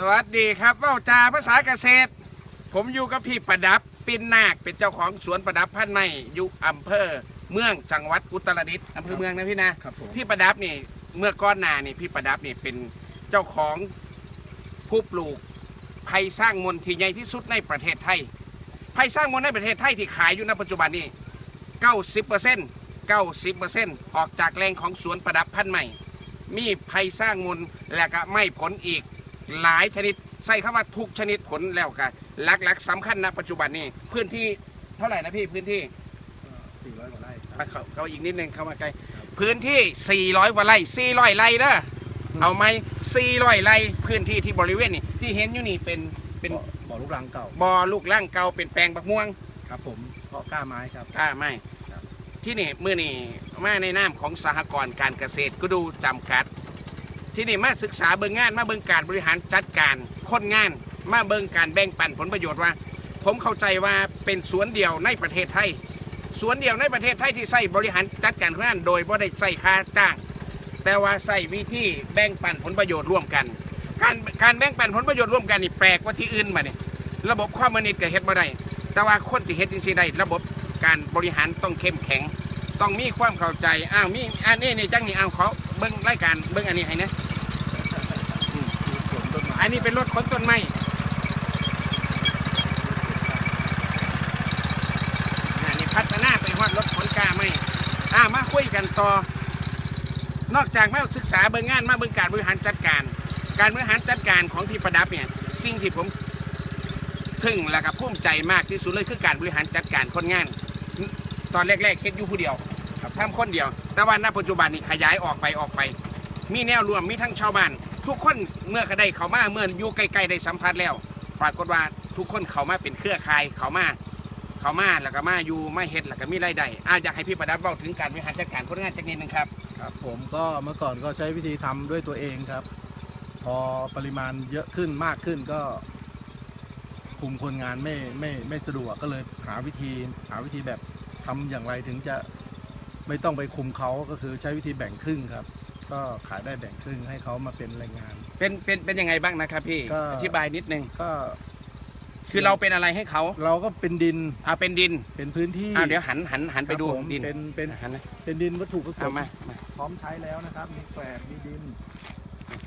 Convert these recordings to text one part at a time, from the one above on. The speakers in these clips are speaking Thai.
สวัสดีครับเว้าจาภาษาเกษตร ผมอยู่กับพี่ประดับปินนาคเป็นเจ้าของสวนประดับพันธุ์ไม้อยู่อำเภอ เมืองจังหวัดอุตรดิตถ์อำเภอเมืองนะพี่นะครับผม พี่ประดับนี่เมื่อก้อนหนานี่พี่ประดับนี่เป็นเจ้าของผู้ปลูกไผ่สร้างมนต์ที่ใหญ่ที่สุดในประเทศไทยไผ่สร้างมนต์ในประเทศไทยที่ขายอยู่ในปัจจุบันนี้90% 90%ออกจากแรงของสวนประดับพันธุ์ใหม่ มีไผ่สร้างมนต์และก็ไม่ผลอีก หลายชนิดใส่คำว่าทุกชนิดผลแล้วกันหลักๆสำคัญนะปัจจุบันนี้พื้นที่เท่าไหร่นะพี่พื้นที่400กว่าไร่คไปรับเขาเขาอีกนิดนึงเข้ามาใกล้พื้นที่ 400กว่าไร่400ไร่เด้อเอาไหม400ไร่พื้นที่ที่บริเวณนี้ที่เห็นอยู่นี่เป็นเป็นบ่อบ่อลูกรังเก่าบ่อลูกล่างเก่าเป็นแปลงบักม่วงครับ ผมเพาะกล้าไม้ครับอ่าไม่ครับที่นี่มือนี่มาในนามของสหกรณ์การเกษตรก็ดูจำกัด ที่นี่มาศึกษาเบิ่งงานมาเบิ่งการบริหารจัดการคนงาน มาเบิ่งการแบ่งปันผลประโยชน์ว่า ผมเข้าใจว่าเป็นสวนเดียวในประเทศไทยสวนเดียวในประเทศไทยที่ใส่บริหารจัดการคนงานโดยบ่ได้ใส่ค่าจ้าง แต่ว่าใส่วิธีแบ่งปันผลประโยชน์ร่วมกัน การการแบ่งปันผลประโยชน์ร่วมกันนี่แปลกกว่าที่อื่นมาเนี่ยระบบความมนิตก็เฮ็ดบ่ได้แต่ว่าคนที่เฮ็ดจริงๆได้ระบบการบริหารต้องเข้มแข็ง ต้องมีความเข้าใจ อ้าว มี อันนี้นี่จังนี่อ้าวเขาเบิ่งรายการเบิ่งอันนี้ให้นะ อันนี้เป็นรถขนต้นไม้อันนี้พัฒนาไปฮอดรถขนกาไม้อ่ามาคุยกันต่อ นอกจากมาศึกษาเบิ่งงานมาเบิ่งการบริหารจัดการ การบริหารจัดการของพี่ประดับเนี่ยสิ่งที่ผมทึ่งและก็ภูมิใจมากที่สุดเลยคือการบริหารจัดการคนงาน ตอนแรกๆคิดอยู่ผู้เดียวครับทำคนเดียว แต่ว่าณปัจจุบันนี้ขยายออกไปออกไป มีแนวรวมมีทั้งชาวบ้าน ทุกคนเมื่อเขาได้เขามาเมื่ออยู่ใกล้ๆได้สัมผัสแล้ว ปรากฏว่าทุกคนเขามาเป็นเครือข่ายเขามาเขามาแล้วก็มาอยู่มาเฮ็ดแล้วก็มีรายได้อาอยากให้พี่ประดับเล่าถึงการบริหารจัดการคนงานจักนิดนึงครับครับ ผมก็เมื่อก่อนก็ใช้วิธีทำด้วยตัวเองครับ พอปริมาณเยอะขึ้นมากขึ้นก็ คุมคนงานไม่ไม่ไม่สะดวกก็เลยหาวิธีหาวิธีแบบทำอย่างไรถึงจะไม่ต้องไปคุมเขาก็คือใช้วิธีแบ่งครึ่งครับ ก็ขายได้แบ่งครึ่งให้เขามาเป็นแรงงาน เป็นเป็นเป็นยังไงบ้างนะครับพี่ก็ อธิบายนิดนึงก็คือเราเป็นอะไรให้เขาเราก็เป็นดินอ่าเป็นดินเป็นพื้นที่อ่าเดี๋ยวหันหันหันไปดูครับผมดินเป็นเป็นหันนะเป็นดินวัตถุผสเอามมามาพร้อมใช้แล้วนะครับ มีแกลบมีดิน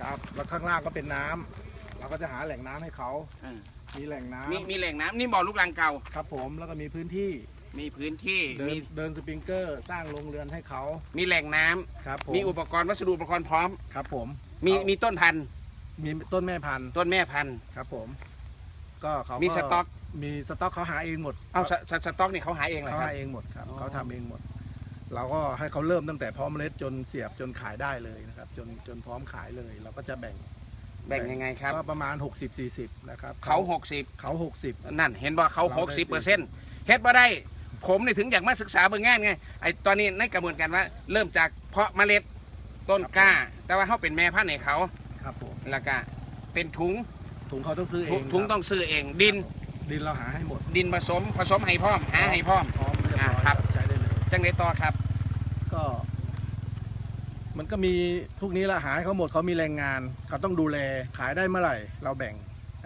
ครับแล้วข้างล่างก็เป็นน้ำเราก็จะหาแหล่งน้ำให้เขา อ่ามีแหล่งน้ำมีมีแหล่งน้ำนี่บ่อลูกรังเก่า ครับผมแล้วก็มีพื้นที่ มีพื้นที่เดิมีนเดินสปริงเกอร์สร้างโรงเรือนให้เขามีแหล่งน้ำครับผมมีอุปกรณ์วัสดุอุปกรณ์พร้อม ครับผมมีเอามีมีต้นพันธุ์มีต้นแม่พันธุ์ต้นแม่พันธุ์ ครับผม ก็เขามีมีสต็อก มีสต็อกเขาหาเองหมดเอาสสสต็อกนี่เขาหาเองเหรอเขาครับ หาเองหมดครับอ๋อ เขาทำเองหมด เราก็ให้เขาเริ่มตั้งแต่เพาะเมล็ดจนเสียบจนขายได้เลยนะครับ จนจนพร้อมขายเลย เราก็จะแบ่งแบ่งยังไงครับ ก็ประมาณ 60-40 นะครับเขาหกสิบเขา 60 นั่น เห็นว่าเขาเราหได้กสิบเปอร์เซ็นต์เฮ็ดมาได้ ผมนี่ถึงอยากมาศึกษาเบื้องงานไงไอตอนนี้ในกระบวนการว่าเริ่มจากเพาะเมล็ดต้นกล้า แต่ว่าเขาเป็นแม่พันธุ์ให้เขาครับผมแล้วก็เป็นถุงถุงเขาต้องซื้อเอถุงงถุงครับต้องซื้อเองดิน ดินเราหาให้หมดดินผสมผสมให้พร้อมหาให้พร้อม พร้อมเรียบร้อยอ่าครับ ใช้ได้เลย จังไดต่อครับ ก็ มันก็มีพวกนี้ละหาให้เขาหมดเขามีแรงงานเขาต้องดูแลขายได้เมื่อไหร่ เราแบ่ง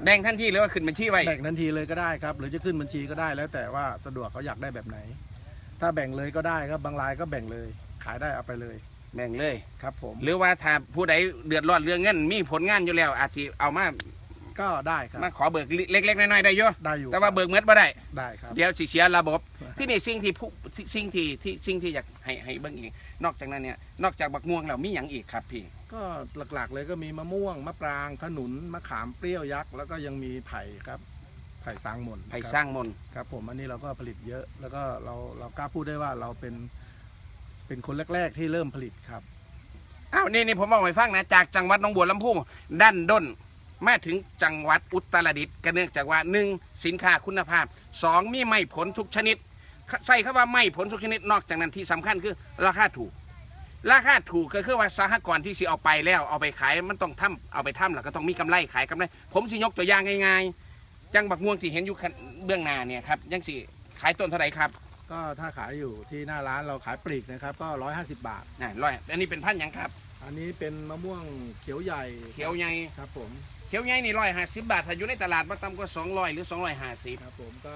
แบ่งทันทีหรือว่าขึ้นบัญชีไว้ แบ่งทันทีเลยก็ได้ครับ หรือจะขึ้นบัญชีก็ได้แล้วแต่ว่าสะดวกเขาอยากได้แบบไหน ถ้าแบ่งเลยก็ได้ครับบางรายก็แบ่งเลย ขายได้เอาไปเลยแบ่งเลย ครับผมหรือว่าถ้าผู้ใดเดือดร้อนเรื่องเงิน มีผลงานอยู่แล้ว อาจจะเอามาก็ได้ครับมาขอเบิกเล็กๆน้อยๆได้เยอะได้อยู่แต่ว่าเบิกเมื่อบ่ได้ ได้ครับ เดี๋ยวสิเสียระบบ ที่นี่สิ่งที่ผู้สิ่งที่ที่สิ่งที่อยากให้ให้เบิ่งอีก นอกจากนั้นเนี่ยนอกจากบักม่วงแล้วมีหยังอีกครับพี่ ก็หลักๆ เลยก็มีมะม่วงมะปรางขนุนมะขามเปรี้ยวยักษ์แล้วก็ยังมีไผ่ครับไผ่สร้างหมนไผ่คบสร้างมนต์ครับผมอันนี้เราก็ผลิตเยอะ แล้วก็เราเรากล้าพูดได้ว่าเราเป็นเป็นคนแรก ๆ ที่เริ่มผลิตครับอ้าวนี่นี่ผมบอกให้ฟังนะจากจังหวัดหนองบัวลำพูด้านด้นมาถึงจังหวัดอุตรดิตถ์ก็เนื่องจากว่าหนึ่งสินค้าคุณภาพสองมีไม่ผลทุกชนิด ใส่คำว่าไม่ผลทุกชนิดนอกจากนั้นที่สำคัญคือราคาถูก ราคาถูกก็คือว่าสหกรณ์ที่สิเอาไปแล้วเอาไปขายมันต้องทำเอาไปทำแล้วก็ต้องมีกำไรขายกำไรผมสิยกตัวอย่างง่ายๆจังบักม่วงที่เห็นอยู่ข้างเบื้องหน้าเนี่ยครับยังสิขายต้นเท่าไหร่ครับ ก็ถ้าขายอยู่ที่หน้าร้านเราขายปลีกนะครับก็150บาทอ่าร้อยอันนี้เป็นพันธุ์หยังครับ อันนี้เป็นมะม่วงเขียวใหญ่เขียวใหญ่ครับผมเขียวใหญ่นี่ร้อยห้าสิบบาทถ้าอยู่ในตลาดมาต่ำกว่าสองร้อยหรือสองร้อยห้าสิบครับผมก็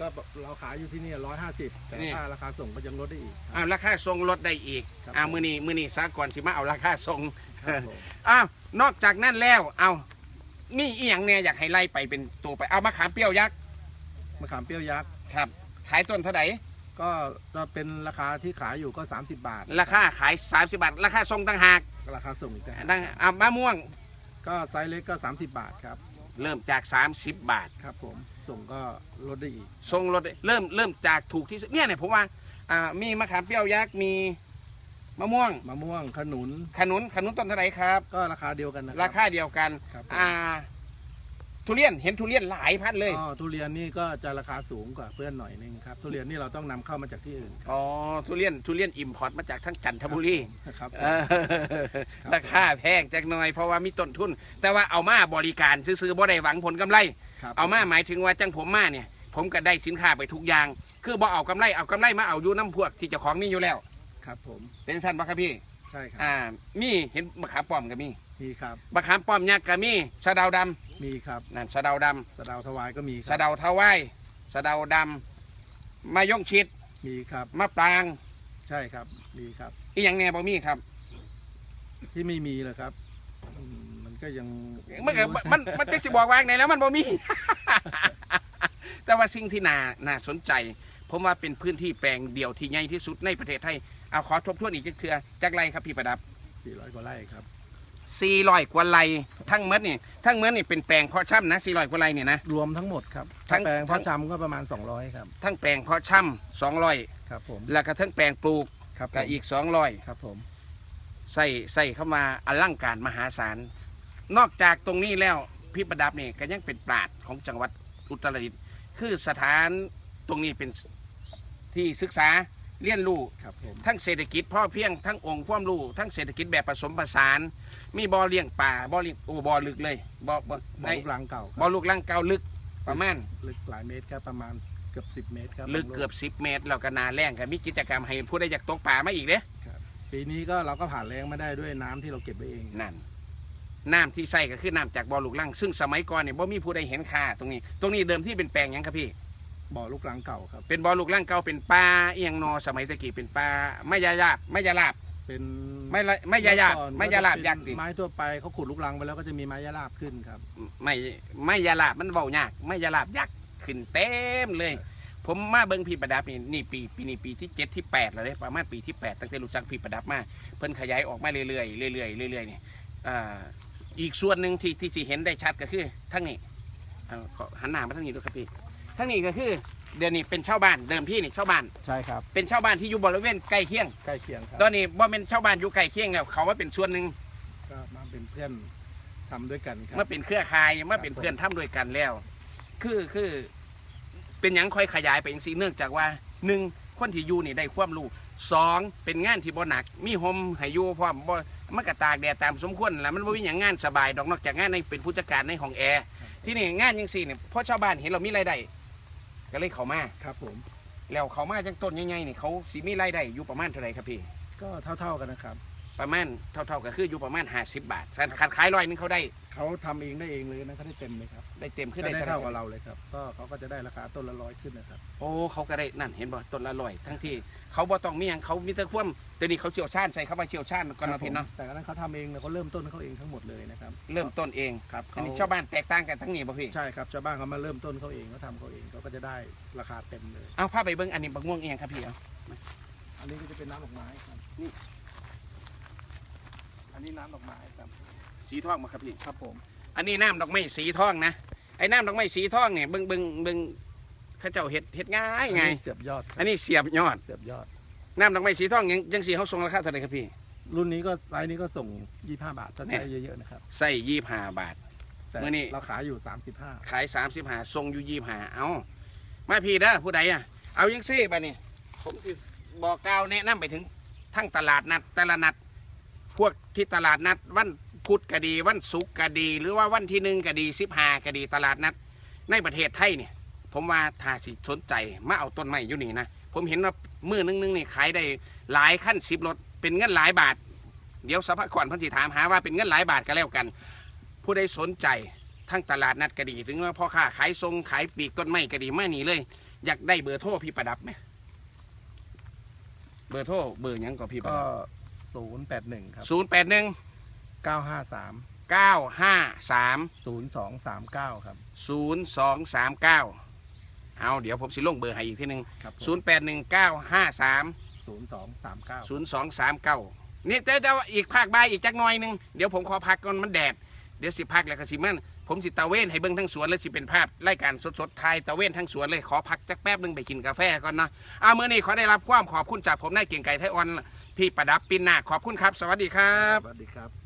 ก็เราขายอยู่ที่นี่ร้อยห้าสิบแต่นี่ ถ้าราคาส่งก็ยังลดได้อีกครับอ้าวราคาทรงลดได้อีกครับ อ้าวมือนี้มือนี้สากรสิมาเอาราคาทรงครับผมอ้าวนอกจากนั้นแล้วเอานี่อีหยังเนี่ยอยากให้ไล่ไปเป็นตัวไปเอามะขามเปรี้ยวยักษ์มะขามเปรี้ยวยักษ์ครับ ขายต้นเท่าไหร่ก็เราเป็นราคาที่ขายอยู่ก็ 30 บาทราคาขาย 30 บาท ราคาทรงต่างหากราคาส่งอีกต่างหากต่างเอามะม่วงก็ไซส์เล็กก็ 30 บาทครับ เริ่มจาก 30 บาท ครับผมส่งก็ลดได้อีก ทรงลดเริ่มเริ่มจากถูกที่สุดเนี่ยเนี่ยผมว่าอ่ามีมะขามเปรี้ยวยักษ์มีมะม่วง มะม่วงขนุนขนุนขนุนต้นเท่าไหร่ครับ ก็ราคาเดียวกันนะราคาเดียวกัน ครับผม อ่า ทุเรียนเห็นทุเรียนหลายพันเลยอ๋อทุเรียนนี่ก็จะราคาสูงกว่าเพื่อนหน่อยนึงครับทุเรียนนี่เราต้องนำเข้ามาจากที่อื่นครับ อ๋อทุเรียนทุเรียนอิมพอร์ตมาจากทั้งจันทบุรีครับเออราคาแพงจักหน่อยเพราะว่ามีต้นทุน แต่ว่าเอามาบริการซื้อๆบ่ได้หวังผลกำไร ครับเอามาหมายถึงว่าจังผมมาเนี่ย ผมก็ได้สินค้าไปทุกอย่าง คือบ่เอากำไรเอากำไรมาเอาอยู่น้ำพวกที่เจ้าของมีอยู่แล้ว ครับผมเป็นสั้นปะครับพี่ ใช่ครับอ่ามีเห็นมะขามป้อมก็มีมีครับ มะขามป้อมยักษ์ก็มีสะเดาดำ มีครับนั่นสะเดาดำสะเดาวถวายก็มีครัสะเดาทวายสะเดาดำมายงชิดมีครับมะปรางใช่ครับมีครับ อีหยังแน่บ่มีครับที่ไม่มีเลยครับอืมมันก็ยังมันก็มันมันจะสิบอกว่าไงแล้วมันบ่มี แต่ว่าสิ่งที่น่าน่าสนใจ ผมว่าเป็นพื้นที่แปลงเดียวที่ใหญ่ที่สุดในประเทศไทยเอาขอทบทวนอีกจักเทือจากไรครับพี่ประดับ 400กว่าไร่ครับ 400กว่าไร่ทั้งเมดนี่ทั้งเมดนี่เป็นแปลงเพาะช่ำนะ400กว่าไร่เนี่ยนะ รวมทั้งหมดครับทั้ทั้งงแปลงทั้พ่งอชำก็ประมาณ 200 ครับ ทั้งแปลงเพาะช่ำ200ครับผมแล้วก็ทั้งแปลงปลูกครับก็ผมอีกครับผม200ใส่ใส่เข้ามาอลังการมหาศาล นอกจากตรงนี้แล้วพี่ประดับนี่ก็ยังเป็นปราดของจังหวัดอุตรดิตถ์คือสถานตรงนี้เป็นที่ศึกษา เรียนรู้ครับผม ทั้งเศรษฐกิจพ่อเพียงทั้งองค์ความรู้ทั้งเศรษฐกิจแบบผสมผสาน มีบ่อเลี้ยงป่าบ่อเลี้ยงโอ้บ่อลึกเลยบ่อบ่อบ่ในอลูกรังเก่าคบ่อรับลูกลังเก่าลึกประมาณ ลึกหลายเมตรครับประมาณเกือบ 10 เมตรครับลึกเกือบ 10 เมตรแล้วก็นาแรงก็มีกิจกรรมให้ผู้ใดอยากตกป่ามาอีกเด้ครับปีนี้ก็เราก็ผ่านแรงมาได้ด้วยน้ำที่เราเก็บไว้เองนั่นน้ำที่ใส่ก็คือน้ำจากบ่อลูกลังซึ่งสมัยก่อนเนี่ยบ่มีผู้ใดเห็นค่าตรงนี้ ตรงนี้เดิมที่เป็นแปลงหยังครับพี่ บ่อลูกรังเก่าครับ เป็นบ่อลูกลังเก่าเป็นป่าเอียงนอสมัยตะกี้เป็นป่าไม่ยาลาบไม่ยาลาบเป็นไม่ละไม่ยาลาบเมื่อก่อนไม่ยาลาบก็จะยักษ์ดิเป็นไม้ทั่วไปเขาขุดลูกรังไปแล้วก็จะมีไม้ยาลาบขึ้นครับ ไม่ไม่ยาลาบมันเบายากไม่ยาลาบยักษ์ขึ้นเต็มเลย ผมมาเบิ่งพี่ประดับนี่นี่ปีปีนี้ปีที่เจ็ดที่แปดแล้วเลยประมาณปีที่แปดตั้งแต่รู้จักพี่ประดับมาเพิ่นขยายออกมาเรื่อยๆเรื่อยๆเรื่อยๆนี่อ่าอีกส่วนหนึ่งที่ที่สิเห็นได้ชัดก็คือทั้งนี้เอาขอหันหน้ามาทั้งนี้ด้วยครับพี่ ทั้งนี้ก็คือเดี๋ยวนี้เป็นชาวบ้านเดิมพี่นี่ชาวบ้าน ใช่ครับ เป็นชาวบ้านที่อยู่บริเวณใกล้เคียง ใกล้เคียงครับตอนนี้บ่เป็นชาวบ้านอยู่ใกล้เคียงแล้วเขาว่าเป็นส่วนหนึ่งก็มาเป็นเพื่อนทำด้วยกันครับเมื่อเป็นเครือข่ายเมื่อเป็นครับผมเพื่อนทำด้วยกันแล้ว คือคือ เป็นหยังค่อยขยายไปอย่างสีเนื่องจากว่าหนึ่งคนที่อยู่นี่ได้ความรู้สองเป็นงานที่บ่หนัก มีโฮมให้อยู่พร้อมบ่มันก็ตากแดดตามสมควรแหล้วมันบ่มีหยังงานสบายดอกนอกจากงานในเป็นผู้จัดการในห้องแอร์ที่นี่งานยังสี่เนี่ยเพราะชาวบ้านเห็นเรามีรายได้ ก็เลยเขามาครับผม แล้วเขามาจังต้นใหญ่ๆนี่เขาสิมีรายได้อยู่ประมาณเท่าไหร่ครับพี่ ก็เท่าๆกันนะครับ ประมาณเท่าๆก็คืออยู่ประมาณ 50 บาทคันขายร้อยหนึงเขาได้เขาทำเองได้เองเลยนะเขาได้เต็มเลยครับได้เต็มขึ้นก็ได้ได้เท่าเท่าไหร่กับเราเลยครับ ก็เขาก็จะได้ราคาต้นละร้อยขึ้นนะครับ โอ้เขาก็ได้นั่นเห็นบ่ต้นละร้อยทั้งที่เขาบ่ต้องมีหยังเขามีแต่ความแต่นี่เขาเชี่ยวชาญใส่เข้ามาเชี่ยวชาญก่อนครัเนาะบพี่เนาะผมแต่อันนั้นเขาทำเองเนี่ยเขาเริ่มต้นเขาเองทั้งหมดเลยนะครับเริ่มต้นเองครับอันเขานี้ชาวบ้านแตกต่างกันทั้งนี้บ่พี่ใช่ครับชาวบ้านเขามาเริ่มต้นเขาเองเขาทำเขาเองเขาก็จะได้ราคาเต็มเลย เอาพาไปเบิ่งอันนี้บักม่วงเองครับพี่เอาอันนี้ก็จะเป็นน้ำดอกไม้ครับ นี่อันนี้น้ำดอกไม้ครับสีทองมาครับพี่ ครับผม อันนี้น้ำดอกไม้สีทองนะ ไอ้น้ำดอกไม้สีทองเนี่ยเบิ่งเบิ่งเบิ่งเขาเจ้าเฮ็ดเฮ็ดง่ายไงอันนี้เสียบยอดครับอันนี้เสียบยอด เสียบยอด น้ำดอกไม้สีทองยังยังสีเขาส่งราคาเท่าไหร่ครับพี่ รุ่นนี้ก็ไซส์นี้ก็ส่ง 25 บาทถ้าเนี่ยใช้เยอะๆนะครับใส่ยี่ห้าบาท แต่มื้อนี้ เราขายอยู่ 35 ขายสามสิบหาทรงอยู่ยี่หาเอามาพี่เด้อผู้ใดอะ เอายังซี่ไปนี่ผมสิบอกกล่าวแนะนำไปถึงทั้งตลาดนัดแต่ละนัด พวกที่ตลาดนัดวันพุธก็ดีวันศุกร์ก็ดี หรือว่าวันที่หนึ่งก็ดีสิบห้าก็ดีตลาดนัด ในประเทศไทยเนี่ย ผมว่าถ้าสิสนใจมาเอาต้นไม้อยู่นี่นะผมเห็นว่ามือนึงนึงนี่ขายได้หลายขั้นสิบรถเป็นเงินหลายบาท เดี๋ยวสภากรเพันธิถามหาว่าเป็นเงินหลายบาทก็แล้วกัน ผู้ใดสนใจทั้งตลาดนัดก็ดี ถึงว่าพ่อค้าขายทรงขายปีกต้นไม้ก็ดีมานี่เลย อยากได้เบอร์โทรพี่ประดับไหมเบอร์โทรเบอร์ยังก็พี่ประดับ ศูนย์แปดหนึ่งครับศูนย์แปดหนึ่งเก้าห้าสามเก้าห้าสามศูนย์สองสามเก้าครับ ศูนย์สองสามเก้าเอาเดี๋ยวผมสิลงเบอร์ให้อีกทีหนึ่งครับศูนย์แปดหนึ่งเก้าห้าสามศูนย์สองสามเก้าศูนย์สองสามเก้านี่แต่แต่ว่าอีกภาคบ่ายอีกจักหน่อยหนึงเดี๋ยวผมขอพักก่อนมันแดด เดี๋ยวสิพักแล้วก็สิมันผมสิตะเวนให้เบิ่งทั้งสวนแล้วสิเป็นภาพรายการสดๆไทยตะเวนทั้งสวนเลยขอพักจักแป๊บหนึงไปกินกาแฟก่อนเนาะเอาเมื่อนี้ขอได้รับความขอบคุณจากผมนายเก่งไก่ไทยออน พี่ประดับปินนาคขอบคุณครับ สวัสดีครับ สวัสดีครับ